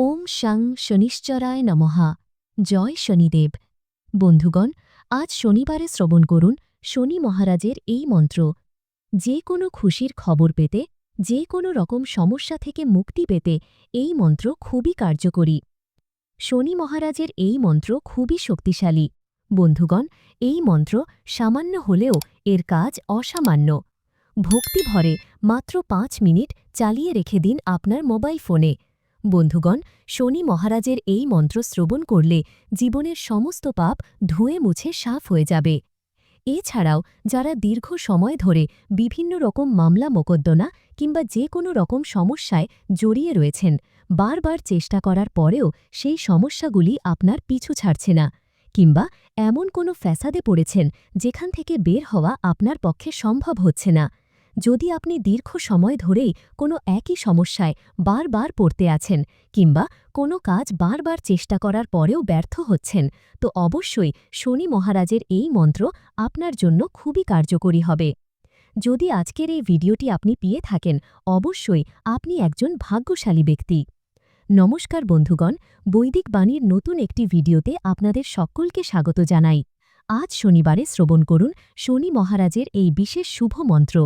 ওম শাং শনিশ্চরায় নমহা জয় শনিদেব। বন্ধুগণ, আজ শনিবারে শ্রবণ করুন শনি মহারাজের এই মন্ত্র। যে কোনো খুশির খবর পেতে, যে কোনো রকম সমস্যা থেকে মুক্তি পেতে এই মন্ত্র খুবই কার্যকরী। শনি মহারাজের এই মন্ত্র খুবই শক্তিশালী। বন্ধুগণ, এই মন্ত্র সামান্য হলেও এর কাজ অসামান্য। ভক্তি ভরে মাত্র পাঁচ মিনিট চালিয়ে রেখে দিন আপনার মোবাইল ফোনে। বন্ধুগণ, শনি মহারাজের এই মন্ত্র শ্রবণ করলে জীবনের সমস্ত পাপ ধুয়ে মুছে সাফ হয়ে যাবে। এছাড়াও, যারা দীর্ঘ সময় ধরে বিভিন্ন রকম মামলা মোকদ্দনা কিংবা যে কোনো রকম সমস্যায় জড়িয়ে রয়েছেন, বারবার চেষ্টা করার পরেও সেই সমস্যাগুলি আপনার পিছু ছাড়ছে না কিংবা এমন কোনো ফ্যাসাদে পড়েছেন যেখান থেকে বের হওয়া আপনার পক্ষে সম্ভব হচ্ছে না। যদি আপনি দীর্ঘ সময় ধরেই কোনো একই সমস্যায় বারবার পড়তে আছেন কিংবা কোনো কাজ বারবার চেষ্টা করার পরেও ব্যর্থ হচ্ছেন, তো অবশ্যই শনি মহারাজের এই মন্ত্র আপনার জন্য খুবই কার্যকরী হবে। যদি আজকের এই ভিডিওটি আপনি পেয়ে থাকেন, অবশ্যই আপনি একজন ভাগ্যশালী ব্যক্তি। নমস্কার বন্ধুগণ, বৈদিক বাণীর নতুন একটি ভিডিওতে আপনাদের সকলকে স্বাগত জানাই। আজ শনিবারে শ্রবণ করুন শনি মহারাজের এই বিশেষ শুভ মন্ত্র।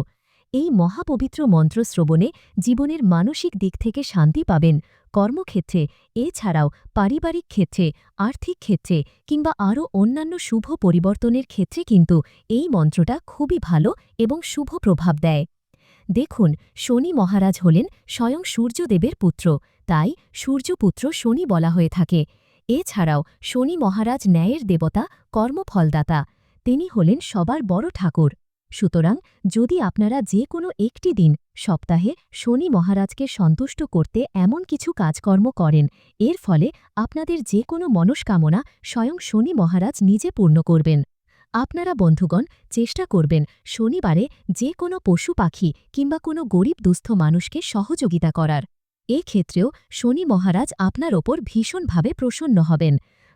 এই মহাপবিত্র মন্ত্র শ্রবণে জীবনের মানসিক দিক থেকে শান্তি পাবেন। কর্মক্ষেত্রে, এছাড়াও পারিবারিক ক্ষেত্রে, আর্থিক ক্ষেত্রে কিংবা আরও অন্যান্য শুভ পরিবর্তনের ক্ষেত্রে কিন্তু এই মন্ত্রটা খুবই ভালো এবং শুভ প্রভাব দেয়। দেখুন, শনি মহারাজ হলেন স্বয়ং সূর্যদেবের পুত্র, তাই সূর্যপুত্র শনি বলা হয়ে থাকে। এছাড়াও শনি মহারাজ ন্যায়ের দেবতা, কর্মফলদাতা, তিনি হলেন সবার বড় ঠাকুর। সুতরাং যদি আপনারা যে কোনো একটি দিন সপ্তাহে শনি মহারাজকে সন্তুষ্ট করতে এমন কিছু কাজকর্ম করেন, এর ফলে আপনাদের যে কোনো মনস্কামনা স্বয়ং শনি মহারাজ নিজে পূর্ণ করবেন। আপনারা বন্ধুগণ, চেষ্টা করবেন শনিবারে যে কোনো পশু পাখি কিংবা কোনো গরিব দুস্থ মানুষকে সহযোগিতা করার। এক্ষেত্রেও শনি মহারাজ আপনার ওপর ভীষণভাবে প্রসন্ন হবেন।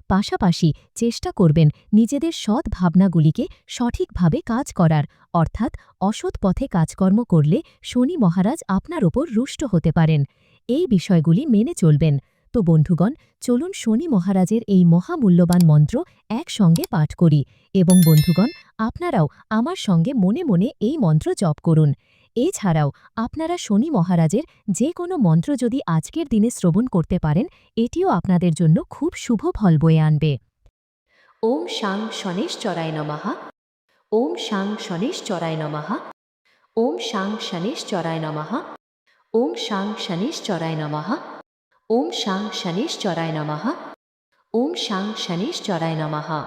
পাশাপাশি চেষ্টা করবেন নিজেদের সৎ ভাবনাগুলিকে সঠিকভাবে কাজ করার, অর্থাৎ অসৎ পথে কাজকর্ম করলে শনি মহারাজ আপনার ওপর রুষ্ট হতে পারেন। এই বিষয়গুলি মেনে চলবেন। তো বন্ধুগণ, চলুন শনি মহারাজের এই মহামূল্যবান মন্ত্র একসঙ্গে পাঠ করি। এবং বন্ধুগণ, আপনারাও আমার সঙ্গে মনে মনে এই মন্ত্র জপ করুন। এছাড়াও আপনারা শনি মহারাজের যে কোনো মন্ত্র যদি আজকের দিনে শ্রবণ করতে পারেন, এটিও আপনাদের জন্য খুব শুভ ফল বয়ে আনবে। ওম শাং শনেশ্বরায় নমহা ওম শাং শনেশ্বরায় নমহা ওম শাং শনেশ্বরায় নমহা ওম শাং শনেশ্বরায় নমহা ওম শাং শনেশ্বরায় নমহা ওম শাং শনেশ্বরায় নমহা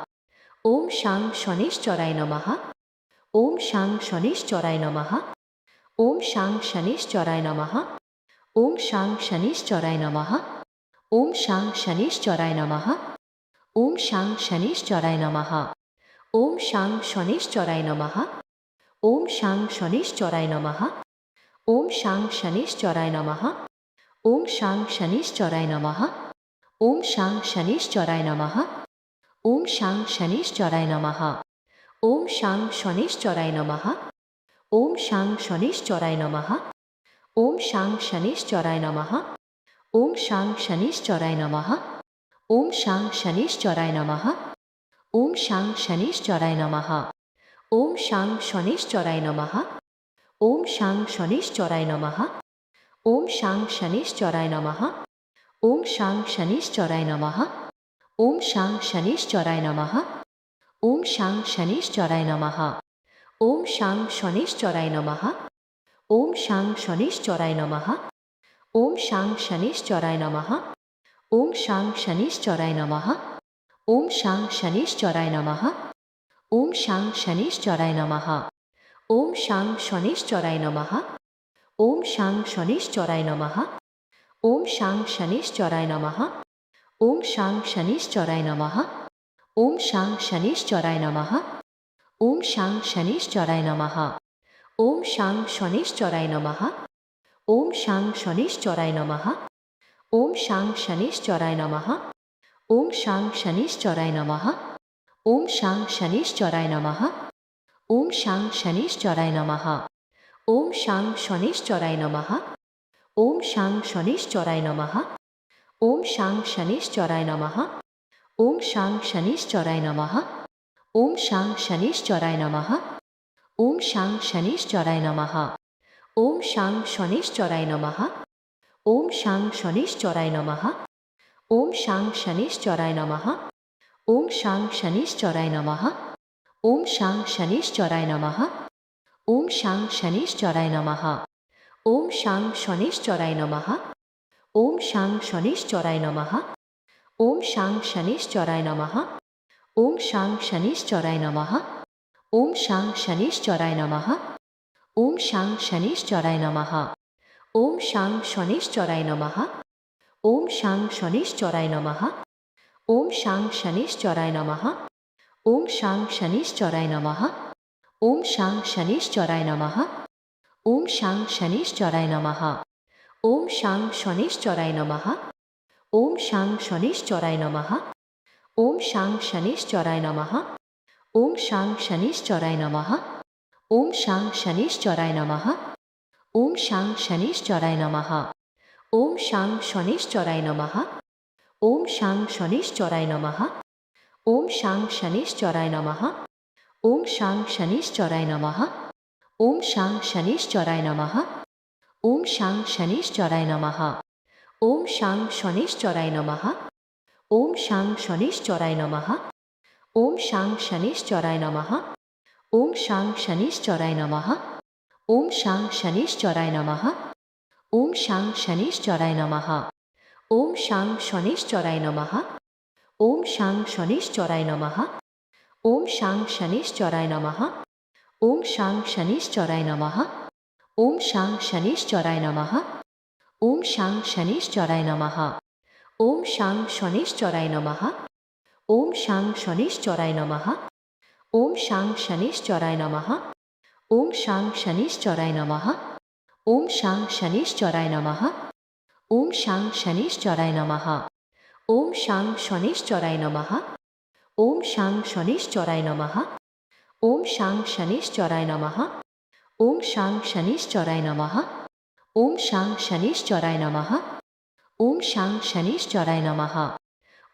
ওম শাং শনেশ্বরায় নমহা ওম শাং শনেশ্বরায় নমহা ওম শাং শনেশ্বরায় নমঃ ওম শাং শনেশ্বরায় নমঃ ওম শাং শনেশ্বরায় নমঃ ওম শাং শনেশ্বরায় নমঃ ওম শাং শনেশ্বরায় নমঃ ওম শাং শনেশ্বরায় নমঃ ওম শাং শনেশ্বরায় নমঃ ওম শাং শনেশ্বরায় নমঃ ওম শাং শনেশ্বরায় নমঃ ওম শাং শনেশ্বরায় নমঃ ওম শাং শনেশ্বরায় নমঃ ওম শাং শনিশ্চরায় নমঃ ওম শাং শনিশ্চরায় নমঃ ওম শাং শনিশ্চরায় নমঃ ওম শাং শনিশ্চরায় নমঃ ওম শাং শনিশ্চরায় নমঃ ওম শাং শনিশ্চরায় নমঃ ওম শাং শনিশ্চরায় নমঃ ওম শাং শনিশ্চরায় নমঃ ওম শাং শনিশ্চরায় নমঃ ওম শাং শনিশ্চরায় নমঃ ওম শাং শনিশ্চরায় নমঃ ওম শাং শনেশ্বরায় নমঃ ওম শাং শনেশ্বরায় নমঃ ওম শাং শনেশ্বরায় নমঃ ওম শাং শনেশ্বরায় নমঃ ওম শাং শনেশ্বরায় নমঃ ওম শাং শনেশ্বরায় নমঃ ওম শাং শনেশ্বরায় নমঃ ওম শাং শনেশ্বরায় নমঃ ওম শাং শনেশ্বরায় নমঃ ওম শাং শনেশ্বরায় নমঃ ওম শাং শনেশ্বরায় নমঃ ওম শাং শনেশ্বরায় নমঃ ওম শাং শনেশ্বরায় নমঃ ওম শাং শনেশ্বরায় নমঃ ওম শাং শনেশ্বরায় নমঃ ওম শাং শনেশ্বরায় নমঃ ওম শাং শনেশ্বরায় নমঃ ওম শাং শনেশ্বরায় নমঃ ওম শাং শনেশ্বরায় নমঃ ওম শাং শনেশ্বরায় নমঃ ওম শাং শনিশ্চরায় নমঃ ওম শাং শনিশ্চরায় নমঃ ওম শাং শনিশ্চরায় নমঃ ওম শাং শনিশ্চরায় নমঃ ওম শাং শনিশ্চরায় নমঃ ওম শাং শনিশ্চরায় নমঃ ওম শাং শনিশ্চরায় নমঃ ওম শাং শনিশ্চরায় নমঃ ওম শাং শনিশ্চরায় নমঃ ওম শাং শনিশ্চরায় নমঃ ওম শাং শনিশ্চরায় নমঃ ওম শাং শনিশ্চরায় নমঃ ওম শাং শনিশ্চরায় নমঃ ওম শাং শনিশ্চরায় নমঃ ওম শাং শনিশ্চরায় নমঃ ওম শাং শনিশ্চরায় নমঃ ওম শাং শনিশ্চরায় নমঃ ওম শাং শনিশ্চরায় নমঃ ওম শাং শনিশ্চরায় নমঃ ওম শাং শনিশ্চরায় নমঃ ওম শাং শনিশ্চরায় নমঃ ওম শাং শনিশ্চরায় নমঃ ওম শাং শনিশ্চরায় নমঃ ওম শাং শনিশ্চরায় নমঃ ওম শাং শনিশ্চরায় নমঃ ওম শাং শনিশ্চরায় নমঃ ওম শাং শনিশ্চরায় নমঃ ওম শাং শনিশ্চরায় নমঃ ওম শাং শনিশ্চরায় নমঃ ওম শাং শনিশ্চরায় নমঃ ওম শাং শনিশ্চরায় নমঃ ওম শাং শনিশ্চরায় নমঃ ওম শাং শনিশ্চরায় নমঃ ওম শাং শনিশ্চরায় নমঃ ওম শাং শনিশ্চরায় নমঃ ওম শাং শনিশ্চরায় নমঃ ওম শাং শনিশ্চরায় নমঃ ওম শাং শনিশ্চরায় নমঃ ওম শাং শনিশ্চরায় নমঃ ওম শাং শনিশ্চরায় নমঃ ওম শাং শনিশ্চরায় নমঃ ওম শাং শনিশ্চরায় নমঃ ওম শাং শনিশ্চরায় নমঃ ওম শাং শনিশ্চরায় নমঃ ওম শাং শনিশ্চরায় নমঃ ওম শাং শনিশ্চরায় নমঃ ওম শাং শনিশ্চরায় নমঃ ওম শাং শনিশ্চরায় নমঃ ওম শাং শনিশ্চরায় নমঃ ওম শাং শনিশ্চরায় নমঃ ওম শাং শনিশ্চরায় নমঃ ওম শাং শনিশ্চরায় নমঃ ওম শাং শনিশ্চরায় নমঃ ওম শাং শনিশ্চরায় নমঃ ওম শাং শনিশ্চরায় নমঃ ওম শাং শনিশ্চরায় নমঃ ওম শাং শনিশ্চরায় নমঃ ওম শাং শনিশ্চরায় নমঃ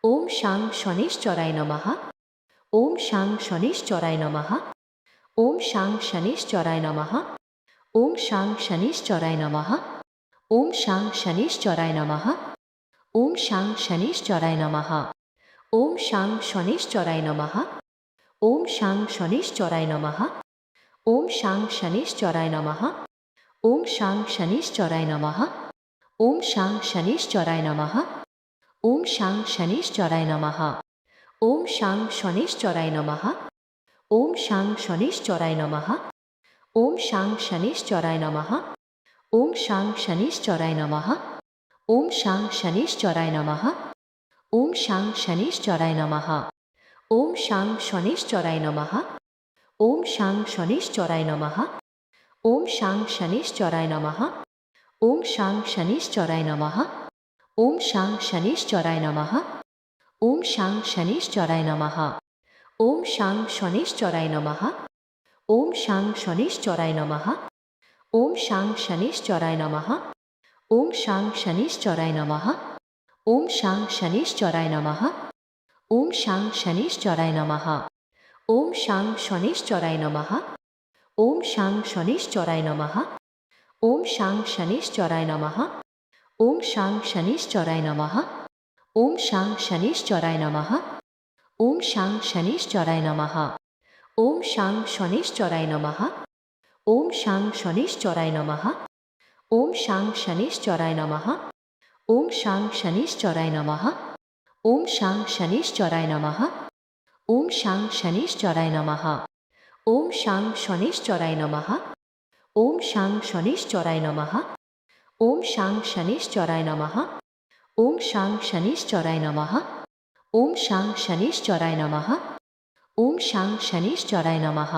ওম শাং শনিশ্চরায় নমঃ ওম শাং শনিশ্চরায় নমঃ ওম শাং শনিশ্চরায় নমঃ ওম শাং শনিশ্চরায় নমঃ ওম শাং শনিশ্চরায় নমঃ ওম শাং শনিশ্চরায় নমঃ ওম শাং শনিশ্চরায় নমঃ ওম শাং শনিশ্চরায় নমঃ ওম শাং শনিশ্চরায় নমঃ ওম শাং শনিশ্চরায় নমঃ ওম শাং শনিশ্চরায় নমঃ ওম শাং শনিশ্চরায় নমঃ ওম শাং শনিশ্চরায় নমঃ ওম শাং শনিশ্চরায় নমঃ ওম শাং শনিশ্চরায় নমঃ ওম শাং শনিশ্চরায় নমঃ ওম শাং শনিশ্চরায় নমঃ ওম শাং শনিশ্চরায় নমঃ ওম শাং শনিশ্চরায় নমঃ ওম শাং শনিশ্চরায় নমঃ ওম শাং শনিশ্চরায় নমঃ ওম শাং শনিশ্চরায় নমঃ ওম শাং শনিশ্চরায় নমঃ ওম শাং শনিশ্চরায় নমঃ ওম শাং শনিশ্চরায় নমঃ ওম শাং শনিশ্চরায় নমঃ ওম শাং শনিশ্চরায় নমঃ ওম শাং শনিশ্চরায় নমঃ ওম শাং শনিশ্চরায় নমঃ ওম শাং শনিশ্চরায় নমঃ ওম শাং শনিশ্চরায় নমঃ ওম শাং শনিশ্চরায় নমঃ ওম শাং শনিশ্চরায় নমঃ ওম শাং শনিশ্চরায় নমঃ ওম শাং শনিশ্চরায় নমঃ ওম শাং শনিশ্চরায় নমঃ ওম শাং শনিশ্চরায় নমঃ ওম শাং শনিশ্চরায় নমঃ ওম শাং শনিশ্চরায় নমঃ ওম শাং শনিশ্চরায় নমঃ ওম শাং শনিশ্চরায় নমঃ ওম শাং শনিশ্চরায় নমঃ ওম শাং শনিশ্চরায় নমঃ ওম শাং শনিশ্চরায় নমঃ ওম শাং শনিশ্চরায় নমঃ ওম শাং শনিশ্চরায় নমঃ ওম শাং শনিশ্চরায় নমঃ ওম শাং শনিশ্চরায় নমঃ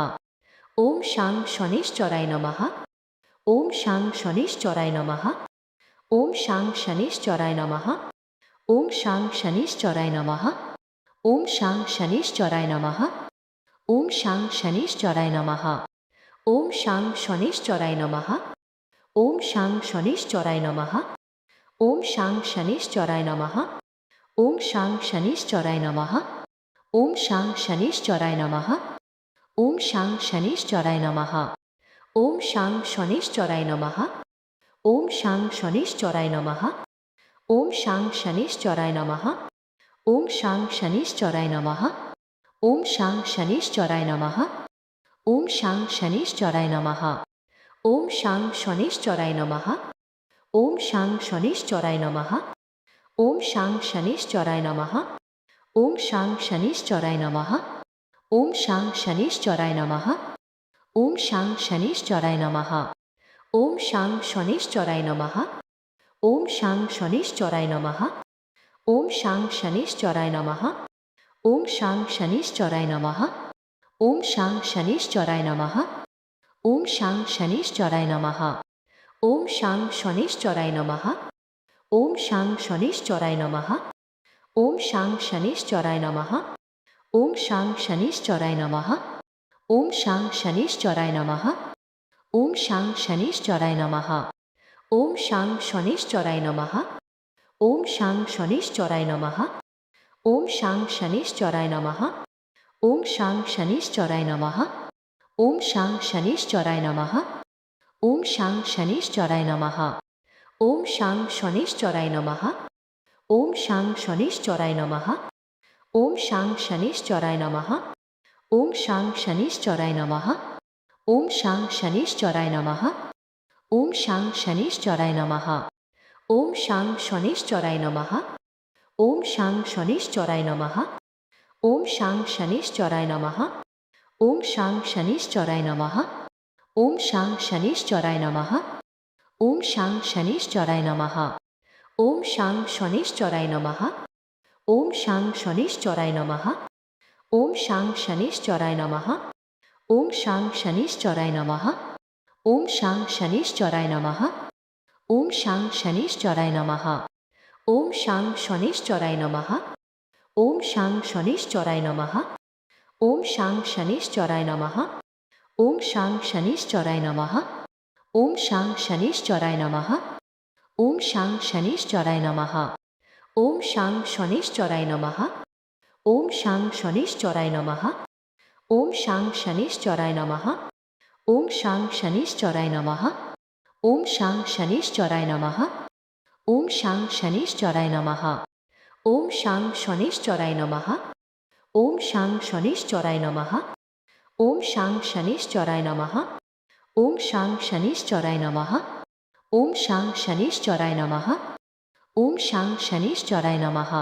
ওম শাং শনিশ্চরায় নমঃ ওম শাং শনিশ্চরায় নমঃ ওম শাং শনিশ্চরায় নমঃ ওম শাং শনিশ্চরায় নমঃ ওম শাং শনিশ্চরায় নমঃ ওম শাং শনিশ্চরায় নমঃ ওম শাং শনিশ্চরায় নমঃ ওম শাং শনিশ্চরায় নমঃ ওম শাং শনিশ্চরায় নমঃ ওম শাং শনিশ্চরায় নমঃ ওম শাং শনিশ্চরায় নমঃ ওম শাং শনিশ্চরায় নমঃ ওম শাং শনিশ্চরায় নমঃ ওম শাং শনিশ্চরায় নমঃ ওম শাং শনিশ্চরায় নমঃ ওম শাং শনিশ্চরায় নমঃ ওম শাং শনিশ্চরায় নমঃ ওম শাং শনিশ্চরায় নমঃ ওম শাং শনিশ্চরায় নমঃ ওম শাং শনিশ্চরায় নমঃ ওম শাং শনিশ্চরায় নমঃ ওম শাং শনিশ্চরায় নমঃ ওম শাং শনিশ্চরায় নমঃ ওম শাং শনিশ্চরায় নমঃ ওম শাং শনিশ্চরায় নমঃ ওম শাং শনিশ্চরায় নমঃ ওম শাং শনিশ্চরায় নমঃ ওম শাং শনিশ্চরায় নমঃ ওম শাং শনিশ্চরায় নমঃ ওম শাং শনিশ্চরায় নমঃ ওম শাং শনিশ্চরায় নমঃ ওম শাং শনিশ্চরায় নমঃ ওম শাং শনিশ্চরায় নমঃ ওম শাং শনিশ্চরায় নমঃ ওম শাং শনিশ্চরায় নমঃ ওম শাং শনিশ্চরায় নমঃ ওম শাং শনিশ্চরায় নমঃ ওম শাং শনিশ্চরায় নমঃ ওম শাং শনিশ্চরায় নমঃ ওম শাং শনিশ্চরায় নমঃ ওম শাং শনিশ্চরায় নমঃ ওম শাং শনিশ্চরায় নমঃ ওম শাং শনিশ্চরায় নমঃ ওম শাং শনিশ্চরায় নমঃ ওম শাং শনিশ্চরায় নমঃ ওম শাং শনিশ্চরায় নমঃ ওম শাং শনিশ্চরায় নমঃ ওম শাং শনিশ্চরায় নমঃ ওম শাং শনিশ্চরায় নমঃ ওম শাং শনিশ্চরায় নমঃ ওম শাং শনিশ্চরায় নমঃ ওম শাং শনিশ্চরায় নমঃ ওম শাং শনিশ্চরায় নমঃ ওম শাং শনিশ্চরায় নমঃ ওম শাং শনিশ্চরায় নমঃ ওম শাং শনিশ্চরায় নমঃ ওম শাং শনিশ্চরায় নমঃ ওম শাং শনিশ্চরায় নমঃ ওম শাং শনিশ্চরায় নমঃ ওম শাং শনিশ্চরায় নমঃ ওম শাং শনিশ্চরায় নমঃ ওম শাং শনিশ্চরায় নমঃ ওম শাং শনিশ্চরায় নমঃ ওম শাং শনিশ্চরায় নমঃ ওম শাং শনিশ্চরায় নমঃ ওম শাং শনিশ্চরায় নমঃ ওম শাং শনিশ্চরায় নমঃ ওম শাং শনিশ্চরায় নমঃ ওম শাং শনিশ্চরায় নমঃ ওম শাং শনিশ্চরায় নমঃ ওম শাং শনিশ্চরায় নমঃ ওম শাং শনিশ্চরায় নমঃ ওম শাং শনেশ চরায় নমাহা ওম শাং শনেশ চরায় নমাহা ওম শাং শনেশ চরায় নমাহা ওম শাং শনেশ চরায় নমাহা ওম শাং শনেশ চরায় নমাহা ওম শাং শনেশ চরায় নমাহা